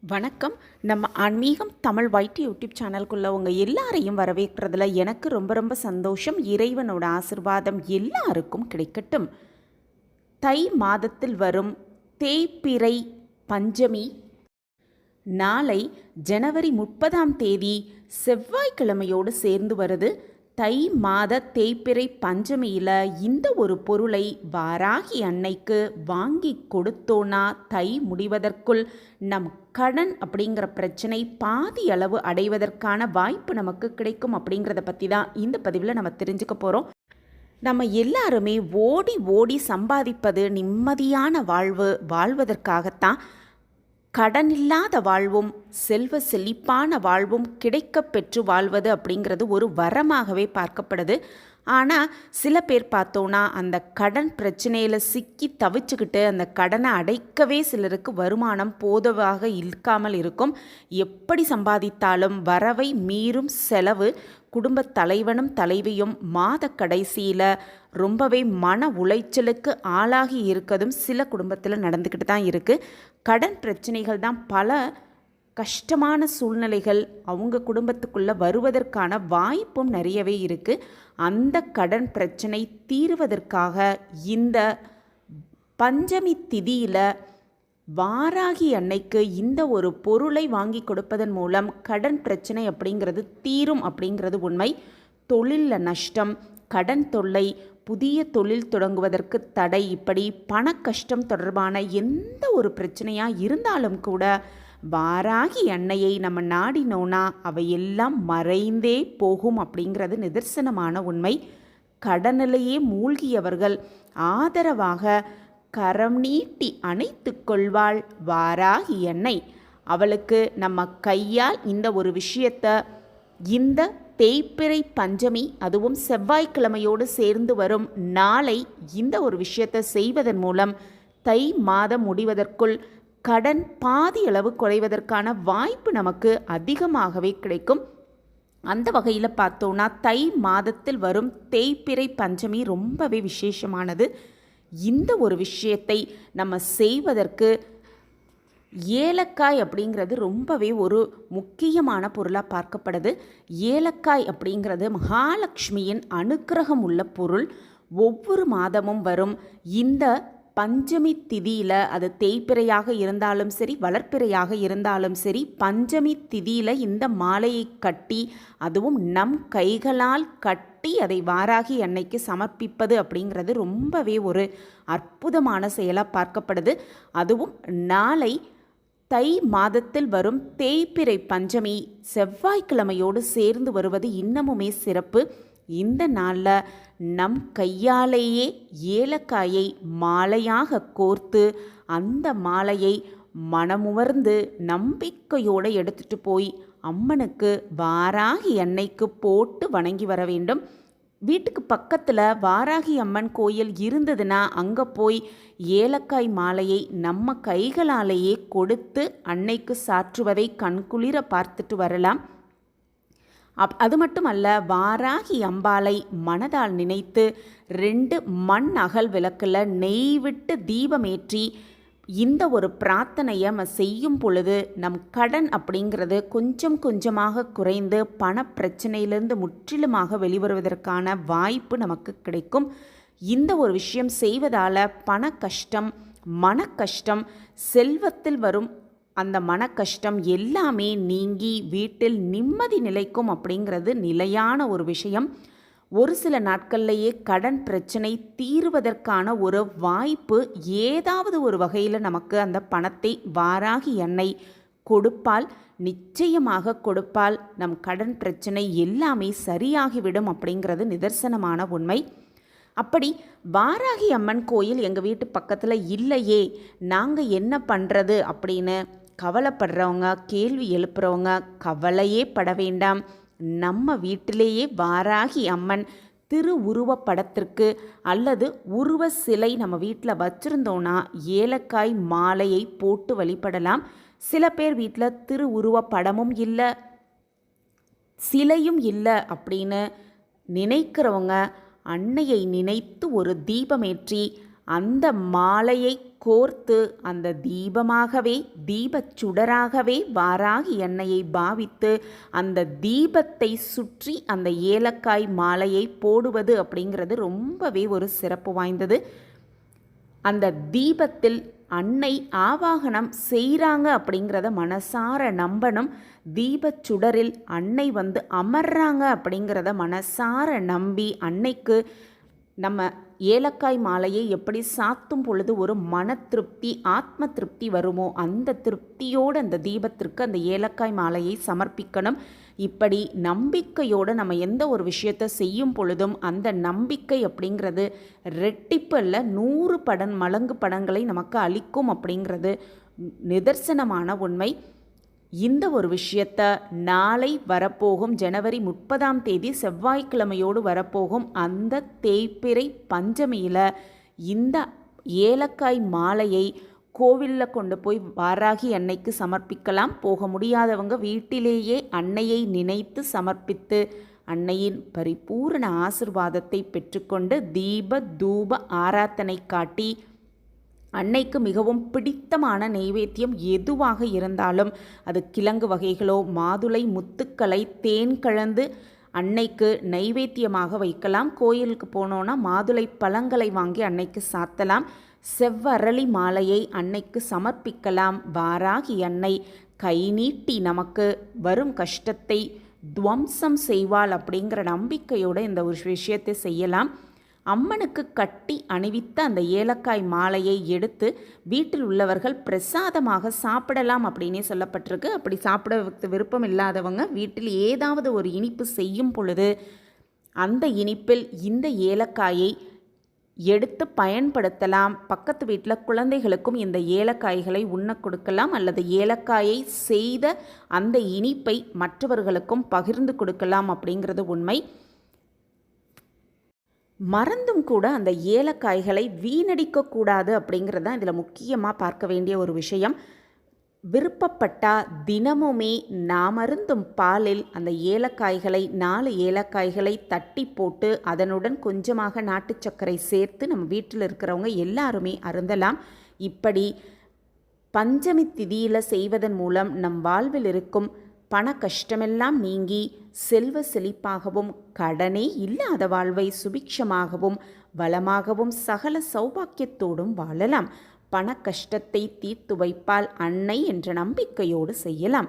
வணக்கம். நம்ம ஆன்மீகம் தமிழ் வைட்டி யூடியூப் சேனலுக்குள்ள உங்கள் எல்லாரையும் வரவேற்கிறதுல எனக்கு ரொம்ப ரொம்ப சந்தோஷம். இறைவனோட ஆசிர்வாதம் எல்லாருக்கும் கிடைக்கட்டும். தை மாதத்தில் வரும் தேய்பிறை பஞ்சமி. நாளை ஜனவரி முப்பதாம் தேதி செவ்வாய்க்கிழமையோடு சேர்ந்து வருது. தை மாத தேய்பிறை பஞ்சமியில் இந்த ஒரு பொருளை வாராகி அன்னைக்கு வாங்கி கொடுத்தோன்னா தை முடிவதற்குள் நம் கடன் அப்படிங்கிற பிரச்சனை பாதி அளவு அடைவதற்கான வாய்ப்பு நமக்கு கிடைக்கும் அப்படிங்கிறத பற்றி தான் இந்த பதிவில் நம்ம தெரிஞ்சுக்க போகிறோம் நம்ம எல்லாருமே ஓடி ஓடி சம்பாதிப்பது நிம்மதியான வாழ்வு வாழ்வதற்காகத்தான் கடனில்லாத வாழ்வும் செல்வ செழிப்பான வாழ்வும் கிடைக்கப்பெற்று வாழ்வது அப்படிங்கிறது ஒரு வரமாகவே பார்க்கப்படுது. ஆனால் சில பேர் பார்த்தோன்னா அந்த கடன் பிரச்சனையில் சிக்கி தவிச்சுக்கிட்டு அந்த கடனை அடைக்கவே சிலருக்கு வருமானம் போதவாக இருக்காமல் இருக்கும். எப்படி சம்பாதித்தாலும் வரவை மீறும் செலவு குடும்பத் தலைவனும் தலைவியும் மாத கடைசியில் ரொம்பவே மன உளைச்சலுக்கு ஆளாகி இருக்கதும் சில குடும்பத்தில் நடந்துக்கிட்டு தான் இருக்குது கடன் பிரச்சனைகள் தான் பல கஷ்டமான சூழ்நிலைகள் அவங்க குடும்பத்துக்குள்ளே வருவதற்கான வாய்ப்பும் நிறையவே இருக்குது அந்த கடன் பிரச்சனை தீர்வதற்காக இந்த பஞ்சமி திதியில் வாராகி அன்னைக்கு இந்த ஒரு பொருளை வாங்கி கொடுப்பதன் மூலம் கடன் பிரச்சனை அப்படிங்கிறது தீரும் அப்படிங்கிறது உண்மை. தொழிலில் நஷ்டம் கடன் தொல்லை புதிய தொழில் தொடங்குவதற்கு தடை இப்படி பண கஷ்டம் தொடர்பான எந்த ஒரு பிரச்சனையாக இருந்தாலும் கூட வாராகி அன்னையை நம்ம நாடினோன்னா அவையெல்லாம் மறைந்தே போகும் அப்படிங்கிறது நிதர்சனமான உண்மை. கடனிலேயே மூழ்கியவர்கள் ஆதரவாக கரம் நீட்டி அணைத்து கொள்வாள் வாராகி எண்ணெய். அவளுக்கு நம்ம கையால் இந்த ஒரு விஷயத்தை இந்த தேய்ப்பிறை பஞ்சமி அதுவும் செவ்வாய்க்கிழமையோடு சேர்ந்து வரும் நாளை இந்த ஒரு விஷயத்தை செய்வதன் மூலம் தை மாதம் முடிவதற்குள் கடன் பாதி அளவு குறைவதற்கான வாய்ப்பு நமக்கு அதிகமாகவே கிடைக்கும். அந்த வகையில் பார்த்தோன்னா தை மாதத்தில் வரும் தேய்பிறை பஞ்சமி ரொம்பவே விசேஷமானது. இந்த ஒரு விஷயத்தை நம்ம செய்வதற்கு ஏலக்காய் அப்படிங்கிறது ரொம்பவே ஒரு முக்கியமான பொருளாக பார்க்கப்படுது. ஏலக்காய் அப்படிங்கிறது மகாலட்சுமியின் அனுக்கிரகம் உள்ள பொருள். ஒவ்வொரு மாதமும் வரும். இந்த பஞ்சமி திதியில் அது தேய்பிறையாக இருந்தாலும் சரி வளர்ப்பிறையாக இருந்தாலும் சரி பஞ்சமி திதியில் இந்த மாலையை கட்டி அதுவும் நம் கைகளால் கட்டி அதை வாராகி அன்னைக்கு சமர்ப்பிப்பது அப்படிங்கிறது ரொம்பவே ஒரு அற்புதமான செயலாக பார்க்கப்படுது. அதுவும் நாளை தை மாதத்தில் வரும் தேய்பிறை பஞ்சமி செவ்வாய்க்கிழமையோடு சேர்ந்து வருவது இன்னமுமே சிறப்பு. இந்த நாளில் நம் கையாலேயே ஏலக்காயை மாலையாக கோர்த்து அந்த மாலையை மனமுவர்ந்து நம்பிக்கையோடு எடுத்துட்டு போய் அம்மனுக்கு வாராகி எண்ணெய்க்கு போட்டு வணங்கி வர வேண்டும். வீட்டுக்கு பக்கத்தில் வாராகி அம்மன் கோயில் இருந்ததுன்னா அங்கே போய் ஏலக்காய் மாலையை நம்ம கைகளாலேயே கொடுத்து அன்னைக்கு சாற்றுவதை கண்குளிர பார்த்துட்டு வரலாம். அப் அது மட்டுமல்ல வாராகி அம்பாலை மனதால் நினைத்து ரெண்டு மண் அகல் விளக்கில் நெய் விட்டு தீபமேற்றி இந்த ஒரு பிரார்த்தனையை நம்ம செய்யும் பொழுது நம் கடன் அப்படிங்கிறது கொஞ்சம் கொஞ்சமாக குறைந்து பண பிரச்சனையிலிருந்து முற்றிலுமாக வெளிவருவதற்கான வாய்ப்பு நமக்கு கிடைக்கும். இந்த ஒரு விஷயம் செய்வதால் பண கஷ்டம் மன கஷ்டம் செல்வத்தில் வரும் அந்த மன கஷ்டம் எல்லாமே நீங்கி வீட்டில் நிம்மதி நிலைக்கும் அப்படிங்கிறது நிலையான ஒரு விஷயம். ஒரு சில நாட்கள்லேயே கடன் பிரச்சனை தீர்வதற்கான ஒரு வாய்ப்பு ஏதாவது ஒரு வகையில் நமக்கு அந்த பணத்தை வாராகி எண்ணெய் கொடுப்பால் நிச்சயமாக கொடுப்பால் நம் கடன் பிரச்சனை எல்லாமே சரியாகிவிடும் அப்படிங்கிறது நிதர்சனமான உண்மை. அப்படி வாராகி அம்மன் கோயில் எங்கள் வீட்டு பக்கத்தில் இல்லையே நாங்கள் என்ன பண்ணுறது அப்படின்னு கவலைப்படுறவங்க கேள்வி எழுப்புறவங்க கவலையே பட வேண்டாம். நம்ம வீட்டிலேயே வாராகி அம்மன் திரு உருவ படத்திற்கு அல்லது உருவ சிலை நம்ம வீட்டில் வச்சுருந்தோன்னா ஏலக்காய் மாலையை போட்டு வழிபடலாம். சில பேர் வீட்டில் திரு உருவ படமும் இல்லை சிலையும் இல்லை அப்படின்னு நினைக்கிறவங்க அன்னையை நினைத்து ஒரு தீபமேற்றி அந்த மாலையை கோர்த்து அந்த தீபமாகவே தீபச் சுடராகவே வாராகி எண்ணெயை பாவித்து அந்த தீபத்தை சுற்றி அந்த ஏலக்காய் மாலையை போடுவது அப்படிங்கிறது ரொம்பவே ஒரு சிறப்பு வாய்ந்தது. அந்த தீபத்தில் அன்னை ஆவாகனம் செய்கிறாங்க அப்படிங்கிறத மனசார நம்பணும். தீபச் சுடரில் அன்னை வந்து அமர்றாங்க அப்படிங்கிறத மனசார நம்பி அன்னைக்கு நம்ம ஏலக்காய் மாலையை எப்படி சாத்தும் பொழுது ஒரு மன திருப்தி ஆத்ம திருப்தி வருமோ அந்த திருப்தியோடு அந்த தீபத்திற்கு அந்த ஏலக்காய் மாலையை சமர்ப்பிக்கணும். இப்படி நம்பிக்கையோடு நம்ம எந்த ஒரு விஷயத்தை செய்யும் பொழுதும் அந்த நம்பிக்கை அப்படிங்கிறது ரெட்டிப்பில் நூறு படன் மலங்கு படங்களை நமக்கு அளிக்கும் அப்படிங்கிறது நிதர்சனமான உண்மை. இந்த ஒரு விஷயத்த நாளை வரப்போகும் ஜனவரி முப்பதாம் தேதி செவ்வாய்க்கிழமையோடு வரப்போகும் அந்த தேய்பிறை பஞ்சமியில் இந்த ஏலக்காய் மாலையை கோவிலில் கொண்டு போய் வாராகி அன்னைக்கு சமர்ப்பிக்கலாம். போக முடியாதவங்க வீட்டிலேயே அன்னையை நினைத்து சமர்ப்பித்து அன்னையின் பரிபூரண ஆசிர்வாதத்தை பெற்றுக்கொண்டு தீப தூப ஆராத்தனை காட்டி அன்னைக்கு மிகவும் பிடித்தமான நெய்வேத்தியம் எதுவாக இருந்தாலும் அது கிழங்கு வகைகளோ மாதுளை முத்துக்களை தேன் கலந்து அன்னைக்கு நைவேத்தியமாக வைக்கலாம். கோயிலுக்கு போனோன்னா மாதுளை பழங்களை வாங்கி அன்னைக்கு சாத்தலாம். செவ்வரளி மாலையை அன்னைக்கு சமர்ப்பிக்கலாம். வாராகி அன்னை கை நீட்டி நமக்கு வரும் கஷ்டத்தை துவம்சம் செய்வாள் அப்படிங்கிற நம்பிக்கையோடு இந்த ஒரு விஷயத்தை செய்யலாம். அம்மனுக்கு கட்டி அணிவித்த அந்த ஏலக்காய் மாலையை எடுத்து வீட்டில் உள்ளவர்கள் பிரசாதமாக சாப்பிடலாம் அப்படின்னே சொல்லப்பட்டிருக்கு. அப்படி சாப்பிட விருப்பம் இல்லாதவங்க வீட்டில் ஏதாவது ஒரு இனிப்பு செய்யும் பொழுது அந்த இனிப்பில் இந்த ஏலக்காயை எடுத்து பயன்படுத்தலாம். பக்கத்து வீட்டில் குழந்தைகளுக்கும் இந்த ஏலக்காய்களை உண்ண கொடுக்கலாம் அல்லது ஏலக்காயை செய்த அந்த இனிப்பை மற்றவர்களுக்கும் பகிர்ந்து கொடுக்கலாம் அப்படிங்கிறது உண்மை. மறந்தும் கூட அந்த ஏலக்காய்களை வீணடிக்கக்கூடாது அப்படிங்கிறது தான் இதில் முக்கியமாக பார்க்க வேண்டிய ஒரு விஷயம். விருப்பப்பட்டால் தினமுமே நாம் அருந்தும் பாலில் அந்த ஏலக்காய்களை நாலு ஏலக்காய்களை தட்டி போட்டு அதனுடன் கொஞ்சமாக நாட்டு சர்க்கரை சேர்த்து நம்ம வீட்டில் இருக்கிறவங்க எல்லாருமே அருந்தலாம். இப்படி பஞ்சமி திதியில் செய்வதன் மூலம் நம் வாழ்வில் இருக்கும் பண கஷ்டமெல்லாம் நீங்கி செல்வ செழிப்பாகவும் கடனே இல்லாத வாழ்வை சுபிக்ஷமாகவும் வளமாகவும் சகல சௌபாக்கியத்தோடும் வாழலாம். பண கஷ்டத்தை தீர்த்து வைப்பால் அன்னை என்ற நம்பிக்கையோடு செய்யலாம்.